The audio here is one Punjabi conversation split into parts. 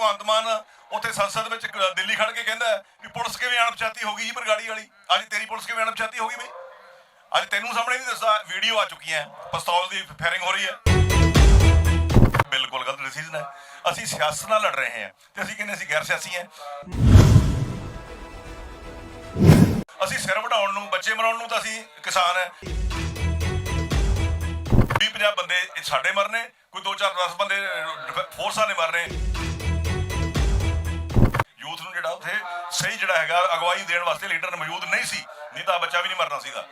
ਭਗਵੰਤ ਮਾਨ ਉੱਥੇ ਸੰਸਦ ਵਿੱਚ ਦਿੱਲੀ ਖੜ ਕੇ ਕਹਿੰਦਾ ਵੀ ਪੁਲਿਸ ਕਿਵੇਂ ਅਣਪਛਾਤੀ ਹੋ ਗਈ ਜੀ ਬਰਗਾੜੀ ਵਾਲੀ? ਅੱਜ ਤੇਰੀ ਪੁਲਿਸ ਕਿਵੇਂ ਅਣਪਛਾਤੀ ਹੋ ਗਈ ਬਈ? ਅੱਜ ਤੈਨੂੰ ਸਾਹਮਣੇ ਨਹੀਂ ਦੱਸਦਾ, ਵੀਡੀਓ ਆ ਚੁੱਕੀਆਂ, ਪਿਸਤੌਲ ਦੀ ਫਾਇਰਿੰਗ ਹੋ ਰਹੀ ਹੈ। ਬਿਲਕੁਲ ਗਲਤ ਡਿਸੀਜਨ ਹੈ। ਅਸੀਂ ਸਿਆਸਤ ਨਾਲ ਲੜ ਰਹੇ ਹਾਂ ਤੇ ਅਸੀਂ ਕਹਿੰਦੇ ਅਸੀਂ ਗੈਰ ਸਿਆਸੀ ਹਾਂ। ਅਸੀਂ ਸਿਰ ਵਢਾਉਣ ਨੂੰ, ਬੱਚੇ ਮਰਾਉਣ ਨੂੰ ਤਾਂ ਅਸੀਂ ਕਿਸਾਨ ਹੈ। 20 50 ਬੰਦੇ ਸਾਡੇ ਮਰਨੇ, ਕੋਈ 2 4 10 ਬੰਦੇ ਫੋਰਸਾਂ ਨੇ ਮਰਨੇ। ਯੂਥ ਨੂੰ ਜਿਹੜਾ ਉੱਥੇ ਸਹੀ ਜਿਹੜਾ ਹੈਗਾ, ਅਗਵਾਈ ਦੇਣ ਵਾਸਤੇ ਲੀਡਰ ਮੌਜੂਦ ਨਹੀਂ ਸੀ। ਨਹੀਂ ਤਾਂ ਬੱਚਾ ਵੀ ਨਹੀਂ ਮਰਨਾ ਸੀਗਾ।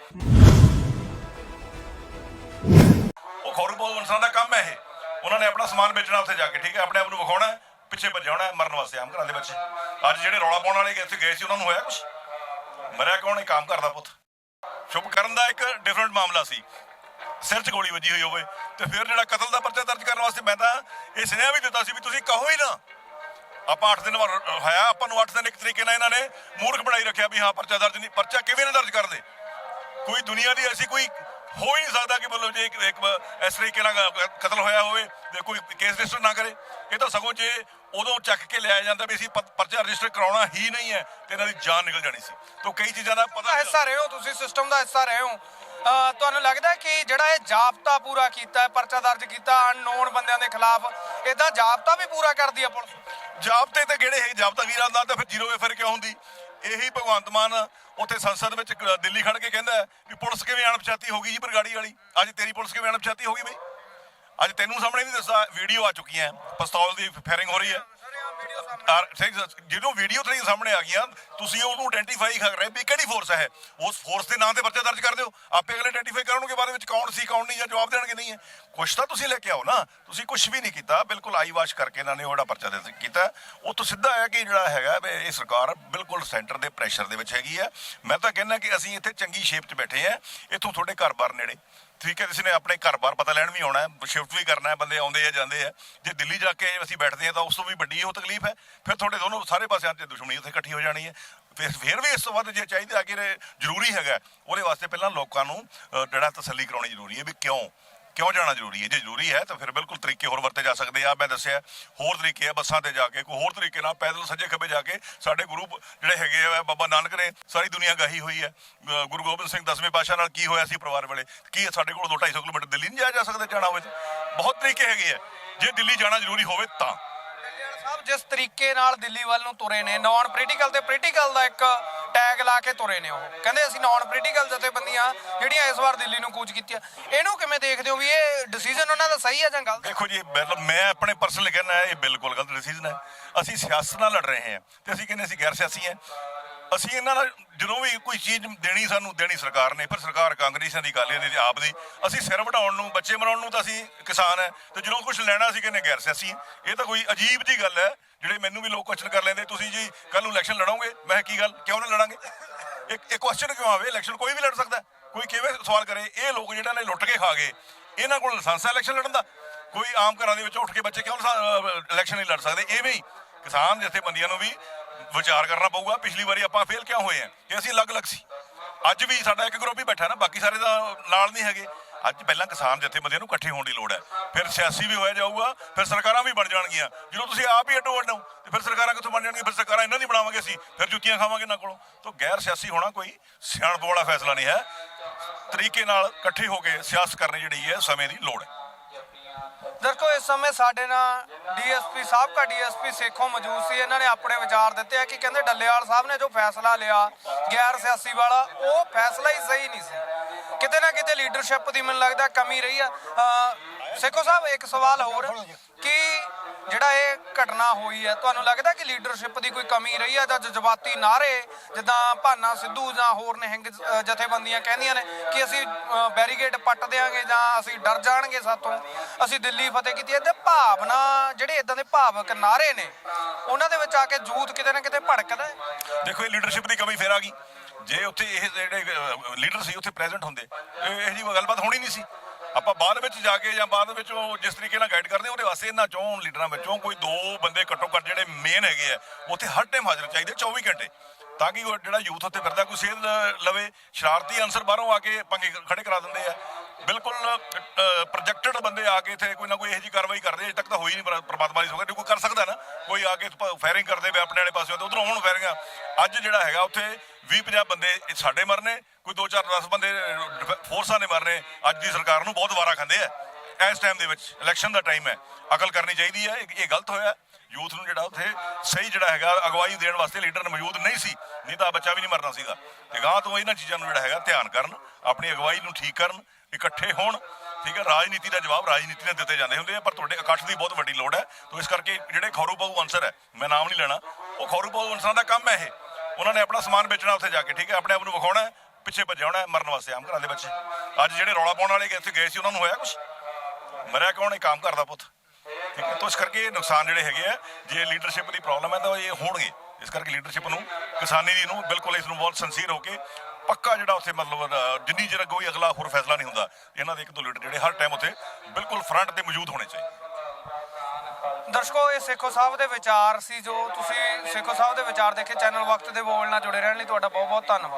ਉਹ ਖੌਰੂਪਾਲ ਇਨਸਾਨ ਦਾ ਕੰਮ ਹੈ ਇਹ। ਉਹਨਾਂ ਨੇ ਆਪਣਾ ਸਮਾਨ ਵੇਚਣਾ ਉੱਥੇ ਜਾ ਕੇ, ਠੀਕ ਹੈ? ਆਪਣੇ ਆਪ ਨੂੰ ਵਿਖਾਉਣਾ ਪਿੱਛੇ ਭੱਜਣਾ ਮਰਨ ਵਾਸਤੇ ਆਮ ਘਰਾਂ ਦੇ ਬੱਚੇ ਅੱਜ ਜਿਹੜੇ ਰੌਲਾ ਪਾਉਣ ਵਾਲੇ ਇੱਥੇ ਗਏ ਸੀ, ਉਹਨਾਂ ਨੂੰ ਹੋਇਆ ਕੁਝ ਮਰਿਆ ਕੌਣ ਇਹ ਕੰਮ ਕਰਦਾ ਪੁੱਤ। ਸ਼ੁਭ ਕਰਨ ਦਾ ਇੱਕ ਡਿਫਰੈਂਟ ਮਾਮਲਾ ਸੀ। ਸਿਰ 'ਚ ਗੋਲੀ ਵੱਜੀ ਹੋਈ ਹੋਵੇ ਤੇ ਫਿਰ ਜਿਹੜਾ ਕਤਲ ਦਾ ਪਰਚਾ ਦਰਜ ਕਰਨ ਵਾਸਤੇ ਮੈਂ ਤਾਂ ਇਹ ਸੁਨੇਹਾ ਵੀ ਦਿੱਤਾ ਸੀ ਵੀ ਤੁਸੀਂ ਕਹੋ ਹੀ ਨਾ ਆਪਾਂ 8 ਦਿਨ ਹੋਇਆ ਆਪਾਂ ਨੂੰ 8 ਦਿਨ ਇੱਕ ਤਰੀਕੇ ਨਾਲ ਇਹਨਾਂ ਨੇ ਮੂਰਖ ਬਣਾਈ ਰੱਖਿਆ ਵੀ ਹਾਂ, ਪਰਚਾ ਦਰਜ ਨਹੀਂ, ਪਰਚਾ ਕਿਵੇਂ ਨਾ ਦਰਜ ਕਰਦੇ ਕੋਈ ਦੁਨੀਆ ਦੀ ਐਸੀ ਕੋਈ ਹੋ ਹੀ ਨਹੀਂ ਸਕਦਾ ਕਿ ਮਤਲਬ ਜੇ ਇੱਕ ਇੱਕ ਇਸ ਤਰੀਕੇ ਨਾਲ ਕਤਲ ਹੋਇਆ ਹੋਵੇ ਤੇ ਕੋਈ ਕੇਸ ਰਜਿਸਟਰ ਨਾ ਕਰੇ। ਇਹ ਤਾਂ ਸਗੋਂ ਜੇ ਉਦੋਂ ਚੱਕ ਕੇ ਲਿਆਇਆ ਜਾਂਦਾ ਵੀ ਅਸੀਂ ਪਰਚਾ ਰਜਿਸਟਰ ਕਰਾਉਣਾ ਹੀ ਨਹੀਂ ਹੈ ਤੇ ਇਹਨਾਂ ਦੀ ਜਾਨ ਨਿਕਲ ਜਾਣੀ ਸੀ। ਤੋਂ ਕਈ ਚੀਜ਼ਾਂ ਦਾ ਪਤਾ ਹਿੱਸਾ ਰਹੇ ਹੋ, ਤੁਸੀਂ ਸਿਸਟਮ ਦਾ ਹਿੱਸਾ ਰਹੇ ਹੋ। ਤੁਹਾਨੂੰ ਲੱਗਦਾ ਕਿ ਜਿਹੜਾ ਇਹ ਜਾਬਤਾ ਪੂਰਾ ਕੀਤਾ ਹੈ ਪਰਚਾ ਦਰਜ ਕੀਤਾ, ਅਨਨੋਨ ਬੰਦਿਆਂ ਦੇ ਖਿਲਾਫ ਇਦਾਂ ਜਾਬਤਾ ਵੀ ਪੂਰਾ ਕਰਦੀ ਹੈ ਪੁਲਿਸ? ਜਾਬਤੇ ਤੇ ਕਿਹੜੇ ਹੈ ਜਾਬਤਾ ਵੀਰਾਂ ਦਾ ਤਾਂ ਫਿਰ ਜ਼ੀਰੋ ਵੇ ਫਿਰ ਕਿਉਂ ਹੁੰਦੀ? ਇਹੀ ਭਗਵੰਤ ਮਾਨ ਉੱਥੇ ਸੰਸਦ ਵਿੱਚ ਦਿੱਲੀ ਖੜ ਕੇ ਕਹਿੰਦਾ ਵੀ ਪੁਲਿਸ ਕਿਵੇਂ ਅਣਪਛਾਤੀ ਹੋ ਗਈ ਜੀ ਬਰਗਾੜੀ ਵਾਲੀ? ਅੱਜ ਤੇਰੀ ਪੁਲਿਸ ਕਿਵੇਂ ਅਣਪਛਾਤੀ ਹੋ ਗਈ ਬਈ? ਅੱਜ ਤੈਨੂੰ ਸਾਹਮਣੇ ਨਹੀਂ ਦੱਸਦਾ ਵੀਡੀਓ ਆ ਚੁੱਕੀਆਂ, ਪਿਸਤੌਲ ਦੀ ਫਾਇਰਿੰਗ ਹੋ ਰਹੀ ਹੈ। ਔਰ ਠੀਕ ਸ- ਜਦੋਂ ਵੀਡੀਓ ਤੇ ਸਾਹਮਣੇ ਆ ਗਈਆਂ, ਤੁਸੀਂ ਉਹਨੂੰ ਆਇਡੈਂਟੀਫਾਈ ਕਰ ਰਹੇ ਵੀ ਕਿਹੜੀ ਫੋਰਸ ਹੈ। ਉਸ ਫੋਰਸ ਦੇ ਨਾਂ ਤੇ ਪਰਚਾ ਦਰਜ ਕਰ ਦਿਓ। ਆਪੇ ਅਗਲੇ ਆਇਡੈਂਟੀਫਾਈ ਕਰਨਗੇ ਬਾਅਦ ਵਿੱਚ ਕੌਣ ਸੀ, ਕੌਣ ਨਹੀਂ ਜਾਂ ਜਵਾਬ ਦੇਣਗੇ ਨਹੀਂ ਹੈ। ਕੁਛ ਤਾਂ ਤੁਸੀਂ ਲੈ ਕੇ ਆਓ ਨਾ। ਤੁਸੀਂ ਕੁਛ ਵੀ ਨਹੀਂ ਕੀਤਾ। ਬਿਲਕੁਲ ਆਈ ਵਾਸ਼ ਕਰਕੇ ਇਹਨਾਂ ਨੇ ਉਹਦਾ ਪਰਚਾ ਦੇ ਕੀਤਾ ਉਹ ਤੋਂ ਸਿੱਧਾ ਹੈ ਕਿ ਜਿਹੜਾ ਹੈਗਾ ਵੀ ਇਹ ਸਰਕਾਰ ਬਿਲਕੁਲ ਸੈਂਟਰ ਦੇ ਪ੍ਰੈਸ਼ਰ ਦੇ ਵਿੱਚ ਹੈਗੀ ਹੈ। ਮੈਂ ਤਾਂ ਕਹਿੰਦਾ ਕਿ ਅਸੀਂ ਇੱਥੇ ਚੰਗੀ ਸ਼ੇਪ 'ਚ ਬੈਠੇ ਆ ਇੱਥੋਂ ਤੁਹਾਡੇ ਘਰ-ਬਾਰ ਨੇੜੇ। ਠੀਕ ਹੈ ਕਿਸੇ ਨੇ ਆਪਣੇ ਘਰ-ਬਾਰ ਪਤਾ ਲੈਣ ਵੀ ਆਉਣਾ ਹੈ ਸ਼ਿਫਟ ਵੀ ਕਰਨਾ ਹੈ, ਬੰਦੇ ਆਉਂਦੇ ਆ, ਜਾਂਦੇ ਆ। ਜੇ ਦਿੱਲੀ ਜਾ ਕੇ ਅਸੀਂ ਬੈਠਦੇ ਆ ਤਾਂ ਉਸ ਤੋਂ ਵੀ ਵੱਡੀ ਉਹ ਤਕਲੀਫ ਹੈ। ਫਿਰ ਤੁਹਾਡੇ ਦੋਨੋਂ ਸਾਰੇ ਪਾਸਿਆਂ 'ਤੇ ਦੁਸ਼ਮਣੀ ਉੱਥੇ ਇਕੱਠੀ ਹੋ ਜਾਣੀ ਹੈ। ਫਿਰ ਫਿਰ ਵੀ ਇਸ ਤੋਂ ਵੱਧ ਜੇ ਚਾਹੀਦਾ ਕਿ ਜ਼ਰੂਰੀ ਹੈਗਾ, ਉਹਦੇ ਵਾਸਤੇ ਪਹਿਲਾਂ ਲੋਕਾਂ ਨੂੰ ਜਿਹੜਾ ਤਸੱਲੀ ਕਰਾਉਣੀ ਜ਼ਰੂਰੀ ਹੈ ਵੀ ਕਿਉਂ ਕਿਉਂ ਜਾਣਾ ਜ਼ਰੂਰੀ ਹੈ? ਜੇ ਜ਼ਰੂਰੀ ਹੈ ਤਾਂ ਫਿਰ ਬਿਲਕੁਲ ਤਰੀਕੇ ਹੋਰ ਵਰਤੇ ਜਾ ਸਕਦੇ ਆ। ਮੈਂ ਦੱਸਿਆ, ਹੋਰ ਤਰੀਕੇ ਆ ਬੱਸਾਂ ਤੇ ਜਾ ਕੇ, ਕੋਈ ਹੋਰ ਤਰੀਕੇ ਨਾਲ ਪੈਦਲ ਸੱਜੇ ਖੱਬੇ ਜਾ ਕੇ ਸਾਡੇ ਗੁਰੂ ਜਿਹੜੇ ਹੈਗੇ ਆ, ਬਾਬਾ ਨਾਨਕ ਨੇ, ਸਾਰੀ ਦੁਨੀਆ ਗਾਹੀ ਹੋਈ ਹੈ। ਗੁਰੂ ਗੋਬਿੰਦ ਸਿੰਘ ਦਸਵੇਂ ਪਾਤਸ਼ਾਹ ਨਾਲ ਕੀ ਹੋਇਆ ਸੀ ਪਰਿਵਾਰ ਵੇਲੇ? ਕੀ ਸਾਡੇ ਕੋਲ 2 250 ਕਿਲੋਮੀਟਰ ਦਿੱਲੀ ਨਹੀਂ ਜਾਇਆ ਜਾ ਸਕਦਾ ਜਾਣਾ ਹੋਵੇ ਬਹੁਤ ਤਰੀਕੇ ਹੈਗੇ ਆ। ਜੇ ਦਿੱਲੀ ਜਾਣਾ ਜ਼ਰੂਰੀ ਹੋਵੇ ਤਾਂ। ਸਾਹਿਬ, ਜਿਸ ਤਰੀਕੇ ਨਾਲ ਦਿੱਲੀ ਵੱਲ ਨੂੰ ਤੁਰੇ ਨੇ ਨਾਨ ਪੋਲੀਟੀਕਲ ਤੇ ਪੋਲੀਟੀਕਲ ਦਾ ਇੱਕ ਟੈਗ ਲਾ ਕੇ ਤੁਰੇ ਨੇ ਉਹ। ਕਹਿੰਦੇ ਅਸੀਂ ਨਾਨ ਪੋਲੀਟੀਕਲ ਜਥੇਬੰਦੀਆਂ ਜਿਹੜੀਆਂ ਇਸ ਵਾਰ ਦਿੱਲੀ ਨੂੰ ਕੂਚ ਕੀਤੀਆਂ। ਇਹਨੂੰ ਕਿਵੇਂ ਦੇਖਦੇ ਹੋ ਵੀ ਇਹ ਡਿਸੀਜਨ ਉਹਨਾਂ ਦਾ ਸਹੀ ਹੈ ਜਾਂ ਗਲਤ? ਦੇਖੋ ਜੀ, ਮਤਲਬ ਮੈਂ ਆਪਣੇ ਪਰਸਨਲ ਕਹਿਣਾ, ਇਹ ਬਿਲਕੁਲ ਗਲਤ ਡਿਸੀਜਨ ਹੈ। ਅਸੀਂ ਸਿਆਸਤ ਨਾਲ ਲੜ ਰਹੇ ਹਾਂ ਤੇ ਅਸੀਂ ਕਹਿੰਦੇ ਅਸੀਂ ਗੈਰ ਸਿਆਸੀ ਹਾਂ। ਅਸੀਂ ਇਹਨਾਂ ਨਾਲ ਜਦੋਂ ਵੀ ਕੋਈ ਚੀਜ਼ ਦੇਣੀ ਸਾਨੂੰ, ਦੇਣੀ ਸਰਕਾਰ ਨੇ, ਪਰ ਸਰਕਾਰ ਕਾਂਗਰਸੀਆਂ ਦੀ ਗੱਲ ਦੀ ਆਪ ਦੀ। ਅਸੀਂ ਸਿਰ ਵਢਾਉਣ ਨੂੰ, ਬੱਚੇ ਮਰਾਉਣ ਨੂੰ ਤਾਂ ਅਸੀਂ ਕਿਸਾਨ ਹੈ, ਤੇ ਜਦੋਂ ਕੁਝ ਲੈਣਾ ਸੀ ਕਹਿੰਦੇ ਗੈਰ ਸਿਆਸੀ ਇਹ ਤਾਂ ਕੋਈ ਅਜੀਬ ਜੀ ਗੱਲ ਹੈ, ਜਿਹੜੇ ਮੈਨੂੰ ਵੀ ਲੋਕ ਕੁਐਸਚਨ ਕਰ ਲੈਂਦੇ, ਤੁਸੀਂ ਜੀ ਕੱਲ ਨੂੰ ਇਲੈਕਸ਼ਨ ਲੜੋਗੇ? ਮੈਂ ਕਿਹਾ, ਕੀ ਗੱਲ, ਕਿਉਂ ਨਾ ਲੜਾਂਗੇ? ਇੱਕ ਇੱਕ ਕੁਐਸਚਨ ਕਿਉਂ ਆਵੇ? ਇਲੈਕਸ਼ਨ ਕੋਈ ਵੀ ਲੜ ਸਕਦਾ ਕੋਈ ਕਿਵੇਂ ਸਵਾਲ ਕਰੇ? ਇਹ ਲੋਕ ਜਿਹੜਾ ਨੇ ਲੁੱਟ ਕੇ ਖਾ ਗਏ। ਇਹਨਾਂ ਕੋਲ ਲਾਇਸੈਂਸ ਹੈ ਇਲੈਕਸ਼ਨ ਲੜਨ ਦਾ। ਕੋਈ ਆਮ ਘਰਾਂ ਦੇ ਵਿੱਚ ਉੱਠ ਕੇ ਬੱਚੇ ਕਿਉਂ ਇਲੈਕਸ਼ਨ ਨਹੀਂ ਲੜ ਸਕਦੇ? ਐਵੇਂ ਹੀ ਕਿਸਾਨ ਜਥੇਬੰਦੀਆਂ ਨੂੰ ਵੀ ਵਿਚਾਰ ਕਰਨਾ ਪਊਗਾ, ਪਿਛਲੀ ਵਾਰੀ ਆਪਾਂ ਫੇਲ ਕਿਉਂ ਹੋਏ ਆ ਕਿ ਅਸੀਂ ਅਲੱਗ-ਅਲੱਗ ਸੀ। ਅੱਜ ਵੀ ਸਾਡਾ ਇੱਕ ਗਰੁੱਪ ਹੀ ਬੈਠਾ ਨਾ, ਬਾਕੀ ਸਾਰੇ ਦਾ ਨਾਲ ਨਹੀਂ ਹੈਗੇ। ਅੱਜ ਪਹਿਲਾਂ ਕਿਸਾਨ ਜਥੇਬੰਦੀਆਂ ਨੂੰ ਇਕੱਠੇ ਹੋਣ ਦੀ ਲੋੜ ਹੈ। ਫਿਰ ਸਿਆਸੀ ਵੀ ਹੋਇਆ ਜਾਊਗਾ, ਫਿਰ ਸਰਕਾਰਾਂ ਵੀ ਬਣ ਜਾਣਗੀਆਂ। ਜਦੋਂ ਤੁਸੀਂ ਆਪ ਹੀ ਅੱਡੋ ਅੱਡੋ ਤੇ ਫਿਰ ਸਰਕਾਰਾਂ ਕਿੱਥੋਂ ਬਣ ਜਾਣਗੀਆਂ? ਫਿਰ ਸਰਕਾਰਾਂ ਇਹਨਾਂ ਦੀ ਬਣਾਵਾਂਗੇ ਅਸੀਂ, ਫਿਰ ਜੁੱਤੀਆਂ ਖਾਵਾਂਗੇ ਇਹਨਾਂ ਕੋਲੋਂ। ਤਾਂ ਗੈਰ ਸਿਆਸੀ ਹੋਣਾ ਕੋਈ ਸਿਆਣਪ ਵਾਲਾ ਫੈਸਲਾ ਨਹੀਂ ਹੈ। ਤਰੀਕੇ ਨਾਲ ਇਕੱਠੇ ਹੋ ਕੇ ਸਿਆਸਤ ਕਰਨੀ ਜਿਹੜੀ ਹੈ, ਸਮੇਂ ਦੀ ਲੋੜ ਹੈ। ਦਰਸ਼ਕੋ ਇਸ ਸਮੇਂ ਸਾਡੇ ਨਾਲ ਡੀਐਸਪੀ ਸਾਬਕਾ ਡੀਐਸਪੀ ਸੇਖੋ ਮੌਜੂਦ ਸੀ। ਇਹਨਾਂ ਨੇ ਆਪਣੇ ਵਿਚਾਰ ਦਿੱਤੇ ਆ ਕਿ ਕਹਿੰਦੇ ਡੱਲੇਵਾਲ ਸਾਹਿਬ ਨੇ ਜੋ ਫੈਸਲਾ ਲਿਆ, ਗੈਰ ਸਿਆਸੀ ਵਾਲਾ, ਉਹ ਫੈਸਲਾ ਹੀ ਸਹੀ ਨਹੀਂ ਸੀ। ਕਿਤੇ ਨਾ ਕਿਤੇ ਲੀਡਰਸ਼ਿਪ ਦੀ ਮੈਨੂੰ ਲੱਗਦਾ ਕਮੀ ਰਹੀ ਆ। ਸੇਖੋਂ ਸਾਹਿਬ ਇੱਕ ਸਵਾਲ ਹੋਰ ਕਿ ਜਿਹੜਾ ਇਹ ਘਟਨਾ ਹੋਈ ਹੈ ਤੁਹਾਨੂੰ ਲੱਗਦਾ ਕਿ ਲੀਡਰਸ਼ਿਪ ਦੀ ਕੋਈ ਕਮੀ ਰਹੀ ਹੈ? ਜਾਂ ਜਜ਼ਬਾਤੀ ਨਾਰੇ ਜਿੱਦਾਂ ਭਾਨਾ ਸਿੱਧੂ ਜਾਂ ਹੋਰ ਨਿਹੰਗ ਜਥੇਬੰਦੀਆਂ ਕਹਿੰਦੀਆਂ ਨੇ ਕਿ ਅਸੀਂ ਬੈਰੀਗੇਡ ਪੱਟ ਦੇਾਂਗੇ ਜਾਂ ਅਸੀਂ ਡਰ ਜਾਣਗੇ ਸਾਤੋਂ? ਅਸੀਂ ਦਿੱਲੀ ਫਤਿਹ ਕੀਤੀ ਹੈ। ਤੇ ਭਾਵਨਾ ਜਿਹੜੇ ਇਦਾਂ ਦੇ ਭਾਵਕ ਨਾਰੇ ਨੇ ਉਹਨਾਂ ਦੇ ਵਿੱਚ ਆ ਕੇ ਜੂਤ ਕਿਤੇ ਨਾ ਕਿਤੇ ਭੜਕਦਾ ਦੇਖੋ ਇਹ ਲੀਡਰਸ਼ਿਪ ਦੀ ਕਮੀ ਫੇਰ ਆ ਗਈ। ਜੇ ਉੱਥੇ ਇਹ ਜਿਹੜੇ ਲੀਡਰ ਸੀ ਉੱਥੇ ਪ੍ਰੈਜ਼ੈਂਟ ਹੁੰਦੇ ਇਹ ਜੀ ਗੱਲਬਾਤ ਹੋਣੀ ਨਹੀਂ ਸੀ। ਆਪਾਂ ਬਾਅਦ ਵਿੱਚ ਜਾ ਕੇ ਜਾਂ ਬਾਅਦ ਵਿੱਚ ਉਹ ਜਿਸ ਤਰੀਕੇ ਨਾਲ ਗਾਈਡ ਕਰਦੇ ਉਹਦੇ ਵਾਸਤੇ ਇਹਨਾਂ ਚੋਂ ਲੀਡਰਾਂ ਵਿੱਚੋਂ ਕੋਈ ਦੋ ਬੰਦੇ ਘੱਟੋ ਘੱਟ ਜਿਹੜੇ ਮੇਨ ਹੈਗੇ ਆ, ਉੱਥੇ ਹਰ ਟਾਈਮ ਹਾਜ਼ਰ ਚਾਹੀਦੇ 24 ਘੰਟੇ। ਤਾਂ ਕਿ ਉਹ ਜਿਹੜਾ ਯੂਥ ਉੱਥੇ ਫਿਰਦਾ, ਕੋਈ ਸੇਧ ਲਵੇ, ਸ਼ਰਾਰਤੀ ਅਨਸਰ ਬਾਹਰੋਂ ਆ ਕੇ ਪੰਗੇ ਖੜੇ ਕਰਾ ਦਿੰਦੇ ਆ। ਬਿਲਕੁਲ ਪ੍ਰੋਜੈਕਟਡ ਬੰਦੇ ਆ ਕੇ ਇੱਥੇ ਕੋਈ ਨਾ ਕੋਈ ਇਹੋ ਜਿਹੀ ਕਾਰਵਾਈ ਕਰਦੇ ਅਜੇ ਤੱਕ ਤਾਂ ਹੋਈ ਨਹੀਂ ਪਰਮਾਤਮਾ ਦੀ ਸੁਖਾ ਕੋਈ ਕਰ ਸਕਦਾ ਨਾ, ਕੋਈ ਆ ਕੇ ਫਾਇਰਿੰਗ ਕਰਦੇ ਵੇ ਆਪਣੇ ਵਾਲੇ ਅੱਜ ਜਿਹੜਾ ਹੈਗਾ ਉੱਥੇ 20 50 ਬੰਦੇ ਸਾਡੇ ਮਰਨੇ ਕੋਈ 2 4 10 ਬੰਦੇ ਅਹ, ਫੋਰਸਾਂ ਨੇ ਮਰਨੇ ਅੱਜ ਦੀ ਸਰਕਾਰ ਨੂੰ ਬਹੁਤ ਵਾਰਾ ਖਾਂਦੇ ਆ। ਇਸ ਟਾਈਮ ਦੇ ਵਿੱਚ ਇਲੈਕਸ਼ਨ ਦਾ ਟਾਈਮ ਹੈ। ਅਕਲ ਕਰਨੀ ਚਾਹੀਦੀ ਹੈ ਇਹ ਗਲਤ ਹੋਇਆ। ਯੂਥ ਨੂੰ ਜਿਹੜਾ ਉੱਥੇ ਸਹੀ ਜਿਹੜਾ ਹੈਗਾ ਅਗਵਾਈ ਦੇਣ ਵਾਸਤੇ ਲੀਡਰ ਮੌਜੂਦ ਨਹੀਂ ਸੀ ਨਹੀਂ ਤਾਂ ਬੱਚਾ ਵੀ ਨਹੀਂ ਮਰਨਾ ਸੀਗਾ। ਤੇ ਗਾਂ ਤੋਂ ਇਹਨਾਂ ਚੀਜ਼ਾਂ ਨੂੰ ਜਿਹੜਾ ਹੈਗਾ ਧਿਆਨ ਕਰਨ ਆਪਣੀ ਅਗਵਾਈ ਨੂੰ ਠੀਕ ਕਰਨ ਇਕੱਠੇ ਹੋਣ। ਠੀਕ ਹੈ ਰਾਜਨੀਤੀ ਦਾ ਜਵਾਬ ਰਾਜਨੀਤੀ ਨਾਲ ਦਿੱਤੇ ਜਾਂਦੇ ਹੁੰਦੇ ਆ ਪਰ ਤੁਹਾਡੇ ਇਕੱਠ ਦੀ ਬਹੁਤ ਵੱਡੀ ਲੋੜ ਹੈ। ਤੋਂ ਇਸ ਕਰਕੇ ਜਿਹੜੇ ਖੌਰੂ ਬਾਹੂ ਅਨਸਰ ਹੈ ਮੈਂ ਨਾਮ ਨਹੀਂ ਲੈਣਾ ਉਹ ਖੌਰੂ ਬਾਹੂ ਅਨਸਰਾਂ ਦਾ ਕੰਮ ਹੈ ਇਹ। ਉਹਨਾਂ ਨੇ ਆਪਣਾ ਸਮਾਨ ਵੇਚਣਾ ਉੱਥੇ ਜਾ ਕੇ, ਠੀਕ ਹੈ? ਆਪਣੇ ਆਪ ਨੂੰ ਵਿਖਾਉਣਾ ਪਿੱਛੇ ਭੱਜਿਆ ਹੋਣਾ ਮਰਨ ਵਾਸਤੇ ਆਮ ਘਰਾਂ ਦੇ ਬੱਚੇ ਅੱਜ ਜਿਹੜੇ ਰੌਲਾ ਪਾਉਣ ਵਾਲੇ ਇੱਥੇ ਗਏ ਸੀ, ਉਹਨਾਂ ਨੂੰ ਹੋਇਆ ਕੁਝ ਮਰਿਆ ਕੌਣ ਇਹ ਕੰਮ ਕਰਦਾ ਪੁੱਤ। ਠੀਕ ਹੈ? ਤੋਂ ਇਸ ਕਰਕੇ ਇਹ ਨੁਕਸਾਨ ਜਿਹੜੇ ਹੈਗੇ ਆ, ਜੇ ਲੀਡਰਸ਼ਿਪ ਦੀ ਪ੍ਰੋਬਲਮ ਹੈ ਤਾਂ ਇਹ ਹੋਣਗੇ। ਇਸ ਕਰਕੇ ਲੀਡਰਸ਼ਿਪ ਨੂੰ, ਕਿਸਾਨੀ ਦੀ ਨੂੰ ਬਿਲਕੁਲ ਇਸ ਨੂੰ ਬਹੁਤ ਸੰਸੀਰ ਹੋ ਕੇ ਪੱਕਾ ਜਿਹੜਾ ਉੱਥੇ ਮਤਲਬ ਜਿੰਨੀ ਚਿਰ ਕੋਈ ਅਗਲਾ ਹੋਰ ਫੈਸਲਾ ਨਹੀਂ ਹੁੰਦਾ, ਇਹਨਾਂ ਦੇ ਇੱਕ ਦੋ ਲੀਡਰ ਜਿਹੜੇ ਹਰ ਟਾਈਮ ਉੱਥੇ ਬਿਲਕੁਲ ਫਰੰਟ ਤੇ ਮੌਜੂਦ ਹੋਣੇ ਚਾਹੀਦੇ। ਦਰਸ਼ਕੋ, ਇਹ ਸੇਖੋ ਸਾਹਿਬ ਦੇ ਵਿਚਾਰ ਸੀ ਜੋ ਤੁਸੀਂ ਸੇਖੋ ਸਾਹਿਬ ਦੇ ਵਿਚਾਰ ਦੇਖੇ। ਚੈਨਲ ਵਕਤ ਦੇ ਬੋਲ ਨਾਲ ਜੁੜੇ ਰਹਿਣ ਲਈ ਤੁਹਾਡਾ ਬਹੁਤ ਬਹੁਤ ਧੰਨਵਾਦ।